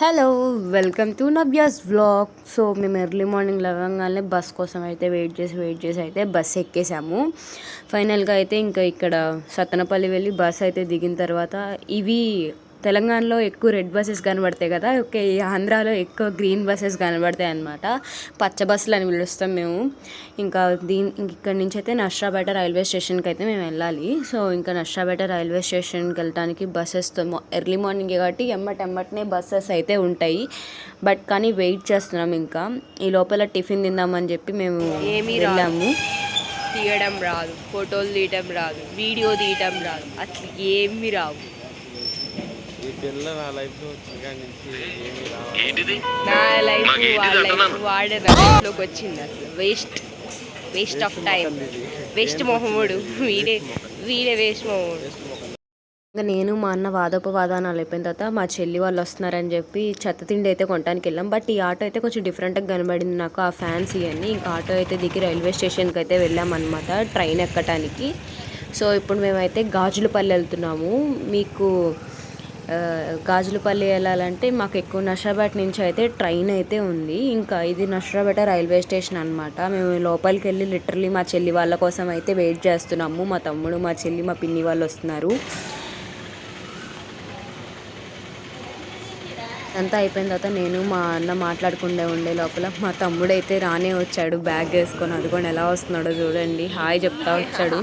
Hello welcome to Navya's vlog so మేము early morning లేవగానే bus కోసం అయితే వెయిట్ చేసి వెయిట్ చేసి అయితే బస్ ఎక్కేసాము. ఫైనల్గా అయితే ఇంకా ఇక్కడ సత్తనపల్లి వెళ్ళి బస్ అయితే దిగిన తర్వాత ఇవి తెలంగాణలో ఎక్కువ రెడ్ బస్సెస్ కనబడతాయి కదా ఓకే ఈ ఆంధ్రాలో ఎక్కువ గ్రీన్ బస్సెస్ కనబడతాయి అనమాట పచ్చ బస్సులు అని పిలుస్తాం మేము. ఇంకా దీని ఇక్కడ నుంచి అయితే నష్టాపేట రైల్వే స్టేషన్కి అయితే మేము వెళ్ళాలి. సో ఇంకా నష్టాపేట రైల్వే స్టేషన్కి వెళ్ళడానికి బస్సెస్తో ఎర్లీ మార్నింగ్ కాబట్టి ఎమ్మటి ఎమ్మటనే బస్సెస్ అయితే ఉంటాయి. బట్ కానీ వెయిట్ చేస్తున్నాం ఇంకా. ఈ లోపల టిఫిన్ తిందామని చెప్పి మేము. వెళ్ళాము. తీయడం రాదు. ఫోటోలు తీయటం రాదు. వీడియో తీయటం రాదు. అసలు ఏమీ రావు. ఈ పిల్ల నా లైఫ్లో వచ్చిన కాడి నుంచి ఏమీ రావాలి నా లైఫ్ వాళ్ళ లైఫ్ వాడే నా లైఫ్లోకి వచ్చింది అసలు. Waste waste of time waste మొహముడు వీడే. వీడే వేస్ట్ మొహముడు ఇంకా నేను మా అన్న వాదోపవాదానాలు అయిపోయిన తర్వాత మా చెల్లి వాళ్ళు వస్తున్నారని చెప్పి చెత్త తిండి అయితే కొనడానికి వెళ్ళాం. బట్ ఈ ఆటో అయితే కొంచెం డిఫరెంట్గా కనబడింది నాకు ఆ ఫ్యాన్సీ అని ఇంకా ఆటో అయితే దిగి రైల్వే స్టేషన్కి అయితే వెళ్ళామన్నమాట ట్రైన్ ఎక్కడానికి సో ఇప్పుడు మేమైతే గాజులపల్లి వెళ్తున్నాము. మీకు గాజులపల్లి వెళ్ళాలంటే మాకు ఎక్కువ నషాబాద్ నుంచి అయితే ట్రైన్ అయితే ఉంది. ఇంకా ఇది నషాబాద్ రైల్వే స్టేషన్ అనమాట మేము లోపలికి వెళ్ళి లిటరలీ మా చెల్లి వాళ్ళ కోసం అయితే వెయిట్ చేస్తున్నాము. మా తమ్ముడు మా చెల్లి మా పిన్ని వాళ్ళు వస్తున్నారు. అంతా అయిపోయిన తర్వాత నేను మా అన్న మాట్లాడుకుండే ఉండే లోపల మా తమ్ముడు అయితే రానే వచ్చాడు. బ్యాగ్ వేసుకొని అదుకొని ఎలా వస్తున్నాడో చూడండి. హాయ్ చెప్తా వచ్చాడు.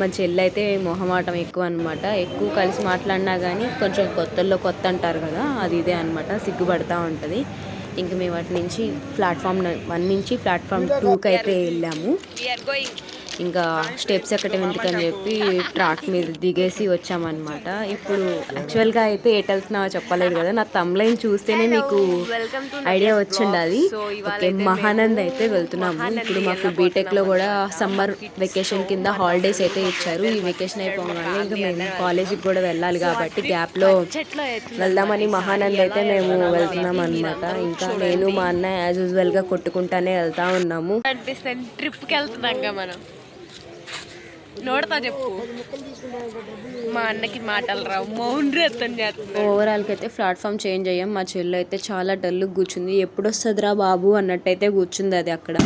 మా చెల్లి అయితే మొహమాటం ఎక్కువ అనమాట ఎక్కువ కలిసి మాట్లాడినా కానీ కొంచెం కొత్తల్లో కొత్త అంటారు కదా అది ఇదే అనమాట సిగ్గుపడతా ఉంటుంది. ఇంక మేము అటు నుంచి ప్లాట్ఫామ్ వన్ నుంచి ప్లాట్ఫామ్ టూకి అయితే వెళ్ళాము. ఇంకా స్టెప్స్ ఎక్కడం ఎందుకని చెప్పి ట్రాక్ మీద దిగేసి వచ్చామన్నమాట. ఇప్పుడు యాక్చువల్గా అయితే ఎటు వెళ్తున్నావో చెప్పలేదు కదా నా తమ్లైన్ చూస్తేనే మీకు ఐడియా వచ్చిండాలి ఓకే మహానంద్ అయితే వెళ్తున్నాము. ఇప్పుడు మాకు బీటెక్లో కూడా సమ్మర్ వెకేషన్ కింద హాలిడేస్ అయితే ఇచ్చారు. ఈ వెకేషన్ అయిపోగానే ఇంకా మేము కాలేజీకి కూడా వెళ్ళాలి కాబట్టి గ్యాప్లో వెళ్దామని మహానంద్ అయితే మేము వెళ్తున్నాం అనమాట ఇంకా నేను మా అన్న యాజ్ యూజువల్గా కొట్టుకుంటానే వెళ్తా ఉన్నాము. ట్రిప్కి వెళ్తున్నాం మనం. నోడతా చెప్పు. మా అన్నకి మాటలు రావు మౌనరత్నం చేస్తుంది ఓవరాల్కి అయితే ప్లాట్ఫామ్ చేంజ్ అయ్యాం. మా చెల్లి అయితే చాలా డల్ కూర్చుంది. ఎప్పుడు వస్తుందిరా బాబు అన్నట్టయితే కూర్చుంది అది అక్కడ.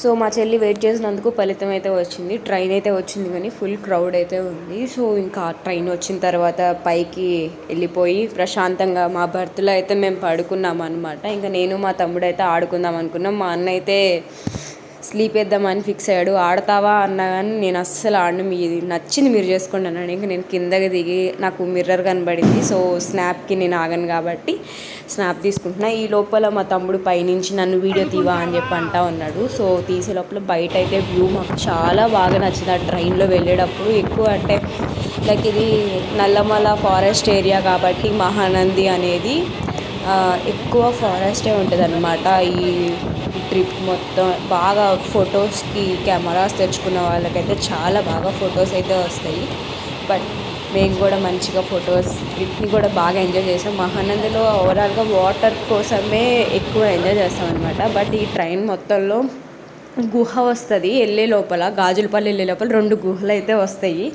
సో మా చెల్లి వెయిట్ చేసినందుకు ఫలితం అయితే వచ్చింది. ట్రైన్ అయితే వచ్చింది కానీ ఫుల్ క్రౌడ్ అయితే ఉంది. సో ఇంకా ట్రైన్ వచ్చిన తర్వాత పైకి వెళ్ళిపోయి ప్రశాంతంగా మా బర్త్లో అయితే మేము పడుకున్నాం అనమాట ఇంకా నేను మా తమ్ముడు అయితే ఆడుకుందాం అనుకున్నాం. మా అన్న అయితే స్లీప్ వేద్దామని ఫిక్స్ అయ్యాడు. ఆడతావా? అన్నా కానీ నేను అస్సలు ఆడను. మీది నచ్చింది మీరు చేసుకోండి అన్నాను ఇంకా నేను కిందకి దిగి నాకు మిర్రర్ కనబడింది. సో స్నాప్కి నేను ఆగను కాబట్టి స్నాప్ తీసుకుంటున్నా. ఈ లోపల మా తమ్ముడు పైనుంచి నన్ను వీడియో తీవా అని చెప్పి అంటా ఉన్నాడు. సో తీసే లోపల బయట అయితే వ్యూ మాకు చాలా బాగా నచ్చింది. ఆ ట్రైన్లో వెళ్ళేటప్పుడు ఎక్కువ అంటే లైక్ ఇది నల్లమల ఫారెస్ట్ ఏరియా కాబట్టి మహానంది అనేది ఎక్కువ ఫారెస్టే ఉంటుంది అనమాట ఈ ట్రిప్ మొత్తం బాగా ఫొటోస్కి కెమెరాస్ తెచ్చుకున్న వాళ్ళకైతే చాలా బాగా ఫొటోస్ అయితే వస్తాయి. బట్ మేము కూడా మంచిగా ఫొటోస్ ట్రిప్ని కూడా బాగా ఎంజాయ్ చేసాం. మహానందిలో ఓవరాల్గా వాటర్ కోసమే ఎక్కువ ఎంజాయ్ చేస్తాం అనమాట బట్ ఈ ట్రైన్ మొత్తంలో గుహ వస్తుంది వెళ్ళే లోపల గాజులపల్లి వెళ్ళే లోపల రెండు గుహలు అయితే వస్తాయి.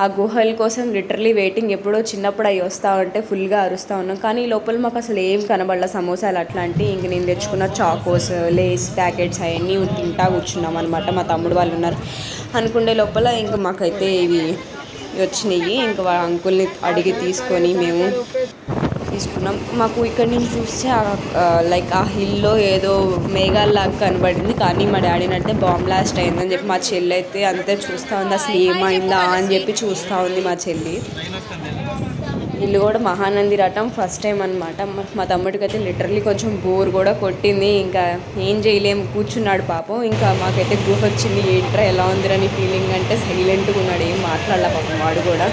ఆ గుహల కోసం లిటరలీ వెయిటింగ్ ఎప్పుడో చిన్నప్పుడు అవి వస్తూ ఉంటే ఫుల్గా అరుస్తూ ఉన్నాం. కానీ ఈ లోపల మాకు అసలు ఏం కనబడలే సమోసాలు అట్లాంటి ఇంక నేను తెచ్చుకున్న చాకోస్ లేస్ ప్యాకెట్స్ అవన్నీ తింటా కూర్చున్నాం అనమాట మా తమ్ముడు వాళ్ళు ఉన్నారు. అనుకునే లోపల ఇంకా మాకైతే ఇవి వచ్చినాయి. ఇంకా వాళ్ళ అంకుల్ని అడిగి తీసుకొని మేము తీసుకున్నాం. మాకు ఇక్కడ నుంచి చూస్తే లైక్ ఆ హిల్లో ఏదో మేఘాల్లాగా కనబడింది. కానీ మా డాడీని అంటే బాంబ్ బ్లాస్ట్ అయిందని చెప్పి మా చెల్లి అయితే అంతే చూస్తూ ఉంది. అసలు ఏమైందా అని చెప్పి చూస్తూ ఉంది మా చెల్లి. ఇల్లు కూడా మహానంది రావటం ఫస్ట్ టైం అనమాట మా తమ్ముడికి అయితే లిటరలీ కొంచెం బోర్ కూడా కొట్టింది. ఇంకా ఏం చేయలేం కూర్చున్నాడు పాపం. ఇంకా మాకైతే గుహ వచ్చింది. ఏంట్రా ఎలా ఉందిరని ఫీలింగ్ అంటే సైలెంట్గా ఉన్నాడు. ఏం మాట్లాడలే పాపం వాడు కూడా.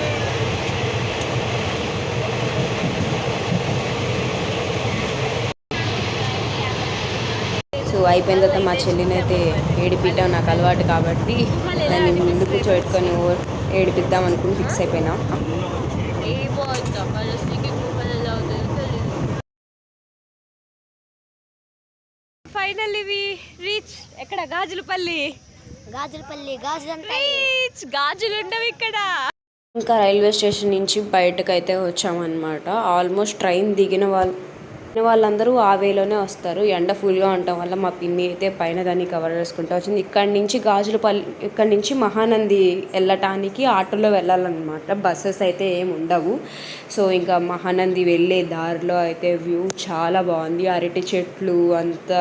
సో అయిపోయిన తర్వాత మా చెల్లిని అయితే ఏడిపియటం నాకు అలవాటు కాబట్టి దాన్ని ముందు కూర్చోబెట్టుకొని ఏడిపిద్దాం అనుకుని ఫిక్స్ అయిపోయినా. ఫైనల్ ఇవి రీచ్ ఎక్కడ? గాజులపల్లి. గాజులపల్లి రీచ్ గాజులు ఉండవు ఇక్కడ. ఇంకా రైల్వే స్టేషన్ నుంచి బయటకు అయితే వచ్చామన్నమాట. ఆల్మోస్ట్ ట్రైన్ దిగిన వాళ్ళు వాళ్ళందరూ ఆ వేలోనే వస్తారు. ఎండ ఫుల్గా ఉండటం వల్ల మా పిన్ని అయితే పైన దాన్ని కవర్ చేసుకుంటూ వచ్చింది. ఇక్కడి నుంచి గాజులపల్లి ఇక్కడి నుంచి మహానంది వెళ్ళటానికి ఆటోలో వెళ్ళాలన్నమాట. బస్సెస్ అయితే ఏమి ఉండవు. సో ఇంకా మహానంది వెళ్ళే దారిలో అయితే వ్యూ చాలా బాగుంది. అరటి చెట్లు అంత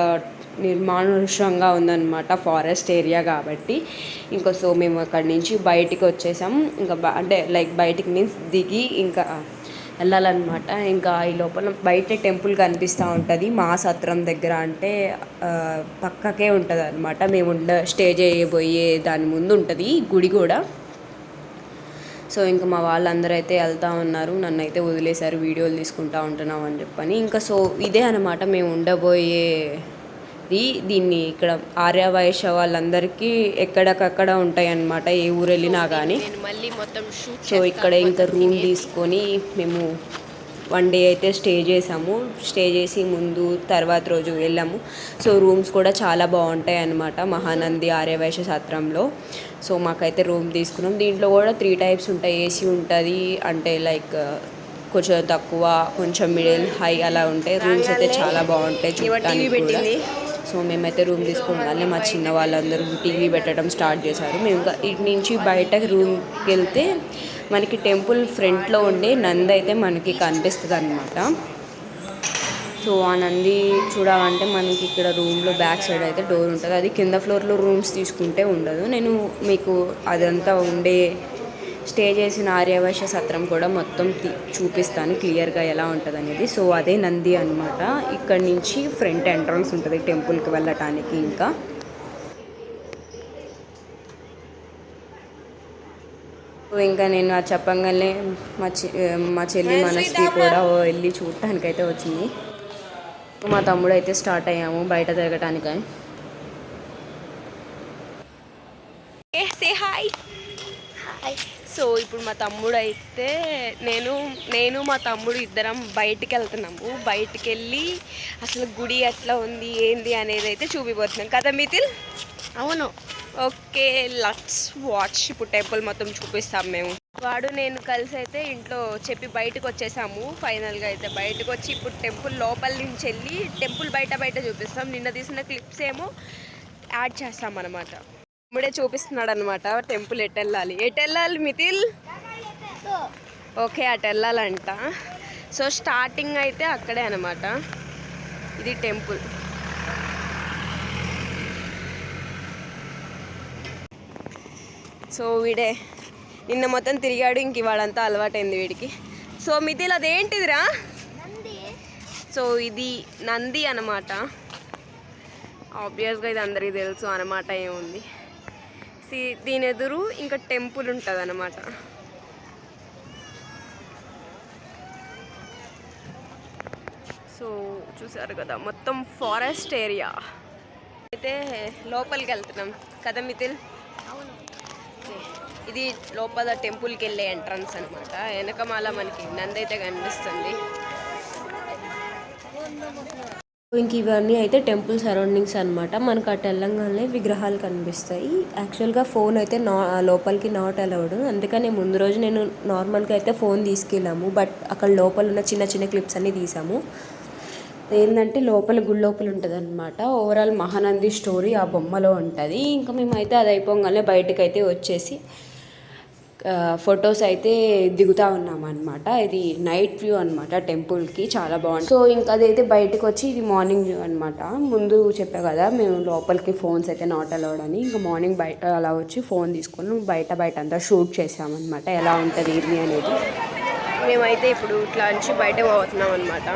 నిర్మానుష్యంగా ఉందన్నమాట ఫారెస్ట్ ఏరియా కాబట్టి. ఇంకా సో మేము అక్కడి నుంచి బయటికి వచ్చేసాం ఇంకా అంటే లైక్ బయటికి మీన్స్ దిగి ఇంకా వెళ్ళాలన్నమాట. ఇంకా ఈ లోపల బయట టెంపుల్ కనిపిస్తూ ఉంటుంది. మా సత్రం దగ్గర అంటే పక్కకే ఉంటుంది అనమాట మేము ఉండ స్టే చేయబోయే దాని ముందు ఉంటుంది గుడి కూడా. సో ఇంకా మా వాళ్ళందరూ అయితే వెళ్తా ఉన్నారు. నన్ను అయితే వదిలేశారు వీడియోలు తీసుకుంటా ఉంటున్నాం అని చెప్పని. ఇంకా సో ఇదే అనమాట మేము ఉండబోయే దీన్ని ఇక్కడ ఆర్య వైశ్య వాళ్ళందరికీ ఎక్కడికక్కడ ఉంటాయి అన్నమాట ఏ ఊరు వెళ్ళినా కానీ మళ్ళీ మొత్తం సో ఇక్కడ ఇంకా రూమ్ తీసుకొని మేము వన్ డే అయితే స్టే చేసాము. స్టే చేసి ముందు తర్వాత రోజు వెళ్ళాము. సో రూమ్స్ కూడా చాలా బాగుంటాయి అన్నమాట మహానంది ఆర్యవైశ్య సత్రంలో సో మాకైతే రూమ్ తీసుకున్నాం. దీంట్లో కూడా త్రీ టైప్స్ ఉంటాయి. ఏసీ ఉంటుంది అంటే లైక్ కొంచెం తక్కువ కొంచెం మిడిల్ హై అలా ఉంటాయి. రూమ్స్ అయితే చాలా బాగుంటాయి చూడటానికి కూడా. సో మేమైతే రూమ్ తీసుకుని మా చిన్న వాళ్ళందరూ టీవీ పెట్టడం స్టార్ట్ చేశారు. మేము ఇంకా ఇటు నుంచి బయట రూమ్కి వెళ్తే మనకి టెంపుల్ ఫ్రంట్లో ఉండే నంది అయితే మనకి కనిపిస్తుంది అనమాట సో ఆ నంది చూడాలంటే మనకి ఇక్కడ రూమ్లో బ్యాక్ సైడ్ అయితే డోర్ ఉంటుంది. అది కింద ఫ్లోర్లో రూమ్స్ తీసుకుంటే ఉండదు. నేను మీకు అదంతా ఉండే స్టే చేసిన ఆర్యవైశ్య సత్రం కూడా మొత్తం చూపిస్తాను క్లియర్గా ఎలా ఉంటుంది అనేది సో అదే నంది అనమాట ఇక్కడ నుంచి ఫ్రంట్ ఎంట్రన్స్ ఉంటుంది టెంపుల్కి వెళ్ళటానికి ఇంకా. ఇంకా నేను అది చెప్పంగానే మా చె మా చెల్లి మనస్వి కూడా వెళ్ళి చూడటానికైతే వచ్చింది. మా తమ్ముడు అయితే స్టార్ట్ అయ్యాము బయట తిరగటానికి సే హాయ్ సో ఇప్పుడు మా తమ్ముడు అయితే నేను నేను మా తమ్ముడు ఇద్దరం బయటికి వెళ్తున్నాము బయటికి వెళ్ళి అసలు గుడి ఎట్లా ఉంది ఏంది అనేది అయితే చూపిపోతున్నాం. కదా మిథిల్? అవును. ఓకే లట్స్ వాచ్ ఇప్పుడు టెంపుల్ మొత్తం చూపిస్తాం మేము. వాడు నేను కలిసి అయితే ఇంట్లో చెప్పి బయటకు వచ్చేసాము ఫైనల్గా అయితే బయటకు వచ్చి ఇప్పుడు టెంపుల్ లోపల నుంచి వెళ్ళి టెంపుల్ బయట బయట చూపిస్తాం. నిన్న తీసిన క్లిప్స్ ఏమో యాడ్ చేస్తాం అనమాట తమ్ముడే చూపిస్తున్నాడు అనమాట టెంపుల్ ఎటు వెళ్ళాలి? ఎటు వెళ్ళాలి మిథిల్? ఓకే అటు వెళ్ళాలంట. సో స్టార్టింగ్ అయితే అక్కడే అనమాట ఇది టెంపుల్. సో వీడే నిన్న మొత్తం తిరిగాడు ఇంక ఇవాడంతా అలవాటైంది వీడికి. సో మిథిల్ అదేంటిదిరా? సో ఇది నంది అనమాట ఆబ్వియస్గా ఇది అందరికీ తెలుసు అనమాట ఏముంది. దీని ఎదురు ఇంకా టెంపుల్ ఉంటుంది అనమాట సో చూసారు కదా మొత్తం ఫారెస్ట్ ఏరియా. అయితే లోపలికి వెళ్తున్నాం కదా మిథిల్? ఇది లోపల టెంపుల్కి వెళ్ళే ఎంట్రన్స్ అనమాట వెనకమాల మనకి నంది అయితే కనిపిస్తుంది. ఇంక ఇవన్నీ అయితే టెంపుల్ సరౌండింగ్స్ అనమాట మనకు అటు వెళ్ళంగానే విగ్రహాలు కనిపిస్తాయి. యాక్చువల్గా ఫోన్ అయితే నా లోపలికి నాట్ అలౌడ్. అందుకని ముందు రోజు నేను నార్మల్గా అయితే ఫోన్ తీసుకెళ్ళాము. బట్ అక్కడ లోపల ఉన్న చిన్న చిన్న క్లిప్స్ అన్నీ తీసాము. ఏంటంటే లోపల గుడి లోపల ఉంటుంది అనమాట ఓవరాల్ మహానంది స్టోరీ ఆ బొమ్మలో ఉంటుంది. ఇంకా మేమైతే అది అయిపోగానే బయటకు అయితే వచ్చేసి ఫొటోస్ అయితే దిగుతా ఉన్నాం అనమాట ఇది నైట్ వ్యూ అనమాట టెంపుల్కి చాలా బాగుంది సో ఇంకా అదైతే బయటకు వచ్చి ఇది మార్నింగ్ వ్యూ అనమాట ముందు చెప్పా కదా మేము లోపలికి ఫోన్స్ అయితే నాట్ అలౌడ్ అని. ఇంకా మార్నింగ్ బయట అలా వచ్చి ఫోన్ తీసుకొని బయట బయట అంతా షూట్ చేసామన్నమాట. ఎలా ఉంటుంది ఇది అనేది. మేమైతే ఇప్పుడు ఇట్లా నుంచి బయట పోతున్నాం అనమాట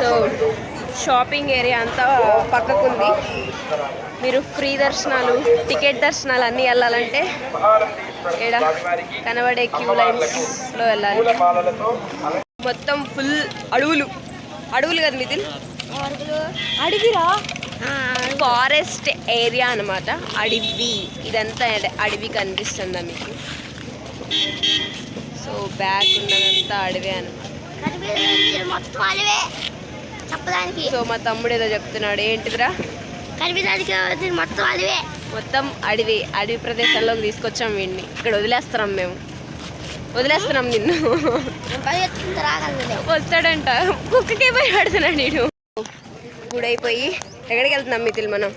సో షాపింగ్ ఏరియా అంతా పక్కకుంది. మీరు ఫ్రీ దర్శనాలు టికెట్ దర్శనాలు అన్నీ వెళ్ళాలంటే ఇక్కడ కనబడే క్యూ లైన్స్లో వెళ్ళాలి. మొత్తం ఫుల్ అడవులు. అడవులు కదా మిథిల్? అడవిరా? ఫారెస్ట్ ఏరియా అన్నమాట. అడవి. ఇదంతా అడ- అడవి కనిపిస్తుందా మీకు? సో బ్యాక్ ఉన్నదంతా అడవి అన్నమాట. మొత్తం చెప్పడానికి. సో మా తమ్ముడు ఏదో చెప్తున్నాడు ఏంటిదిరా? కనిపించడానికి మొత్తం అడివే మొత్తం అడవి అడవి ప్రదేశాల్లోకి తీసుకొచ్చాం వీడిని. ఇక్కడ వదిలేస్తున్నాం మేము. వదిలేస్తున్నాం నిన్ను. వస్తాడంట. కుక్కకే పోయి పడుతున్నాడు నీడు గుడైపోయి ఎక్కడికి వెళ్తున్నాం మితిల్ మనం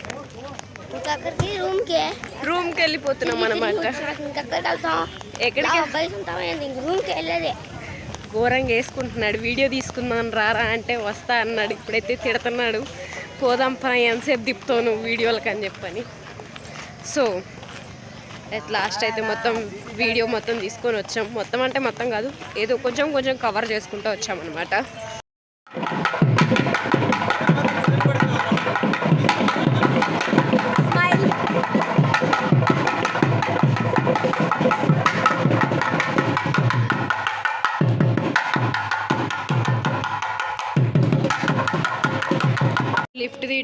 రూమ్కి. రూమ్కి వెళ్ళిపోతున్నాం అనమాట ఎక్కడికి? రూమ్కి వెళ్ళేదే. ఘోరంగా వేసుకుంటున్నాడు. వీడియో తీసుకుందాం రారా అంటే వస్తా అన్నాడు. ఇప్పుడైతే తిడుతున్నాడు. పోదాం పని ఎంతసేపు తిప్పుతాను వీడియోలకు అని చెప్పని. సో అయితే లాస్ట్ అయితే మొత్తం వీడియో మొత్తం తీసుకొని వచ్చాం. మొత్తం అంటే మొత్తం కాదు. ఏదో కొంచెం కొంచెం కవర్ చేసుకుంటూ వచ్చామన్నమాట.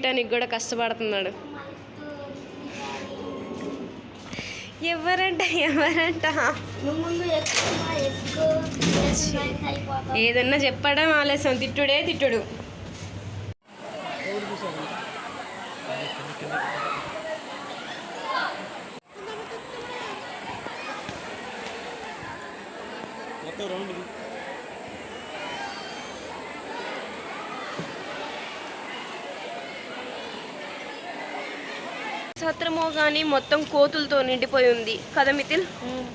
లిఫ్ట్ తీయటానికి కూడా కష్టపడుతున్నాడు. ఎవరంట ఎవరంట? ఏదన్నా చెప్పడం ఆలస్యం. తిట్టుడే తిట్టుడు. సత్రమో కానీ మొత్తం కోతులతో నిండిపోయి ఉంది. కదా మితిల్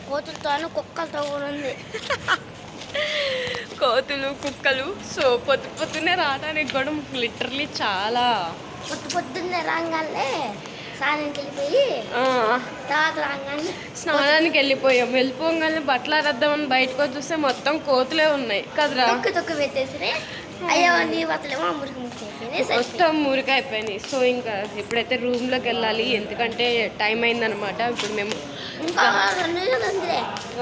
కోతులతోనూ కుక్కలతో కూడా ఉంది. కోతులు కుక్కలు సో పొద్దు పొద్దున్నే రావడానికి కూడా లిటరలీ చాలా. పొద్దు పొద్దున్నే రాగానే స్నానానికి వెళ్ళిపోయి వెళ్ళిపోగానే బట్టలు ఆరేద్దామని బయటకు వచ్చి చూస్తే మొత్తం కోతులే ఉన్నాయి. కదరా? తొక్కు తొక్కు పెట్టేసి మురికి మురికి అయిపోయినాయి. మొత్తం మురికి అయిపోయినాయి. సో ఇంకా ఇప్పుడైతే రూమ్లోకి వెళ్ళాలి ఎందుకంటే టైం అయిందనమాట ఇప్పుడు మేము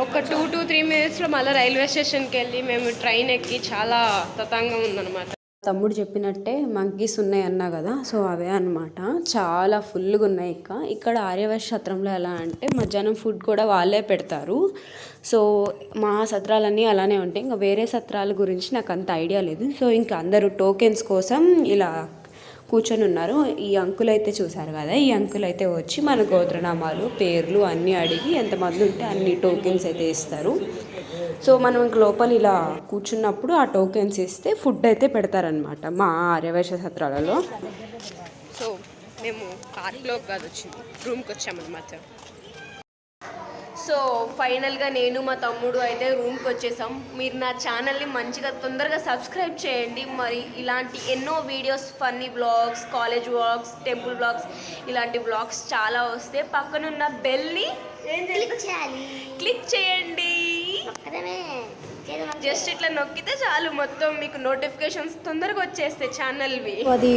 ఒక టూ టూ త్రీ మినిట్స్లో మళ్ళీ రైల్వే స్టేషన్కి వెళ్ళి మేము ట్రైన్ ఎక్కి చాలా తతంగం ఉందన్నమాట. తమ్ముడు చెప్పినట్టే మంకీస్ ఉన్నాయి అన్నా కదా సో అవే అన్నమాట. చాలా ఫుల్గా ఉన్నాయి ఇంకా ఇక్కడ ఆర్యవైశ్య సత్రంలో ఎలా అంటే మధ్యాహ్నం ఫుడ్ కూడా వాళ్ళే పెడతారు. సో మా సత్రాలన్నీ అలానే ఉంటాయి. ఇంకా వేరే సత్రాల గురించి నాకు అంత ఐడియా లేదు. సో ఇంకా అందరూ టోకెన్స్ కోసం ఇలా కూర్చొని ఉన్నారు. ఈ అంకుల్ అయితే చూశారు కదా ఈ అంకుల్ అయితే వచ్చి మన గోత్రనామాలు పేర్లు అన్నీ అడిగి ఎంతమంది ఉంటే అన్ని టోకెన్స్ అయితే ఇస్తారు. సో మనం ఇంక లోపల ఇలా కూర్చున్నప్పుడు ఆ టోకెన్స్ ఇస్తే ఫుడ్ అయితే పెడతారనమాట మా ఆర్యవైశ్య సత్రాలలో. సో మేము కార్లో కాదు వచ్చింది రూమ్కి వచ్చామన్నమాట. సో ఫైనల్గా నేను మా తమ్ముడు అయితే రూమ్కి వచ్చేసాం. మీరు నా ఛానల్ని మంచిగా తొందరగా సబ్స్క్రైబ్ చేయండి. మరి ఇలాంటి ఎన్నో videos funny blogs college vlogs temple blogs ఇలాంటి బ్లాగ్స్ చాలా వస్తే పక్కనున్న బెల్ని క్లిక్ చేయాలి. క్లిక్ చేయండి. జస్ట్ ఇట్లా నొక్కితే చాలు. మొత్తం మీకు నోటిఫికేషన్స్ తొందరగా వచ్చేస్తాయి ఛానల్వి. అది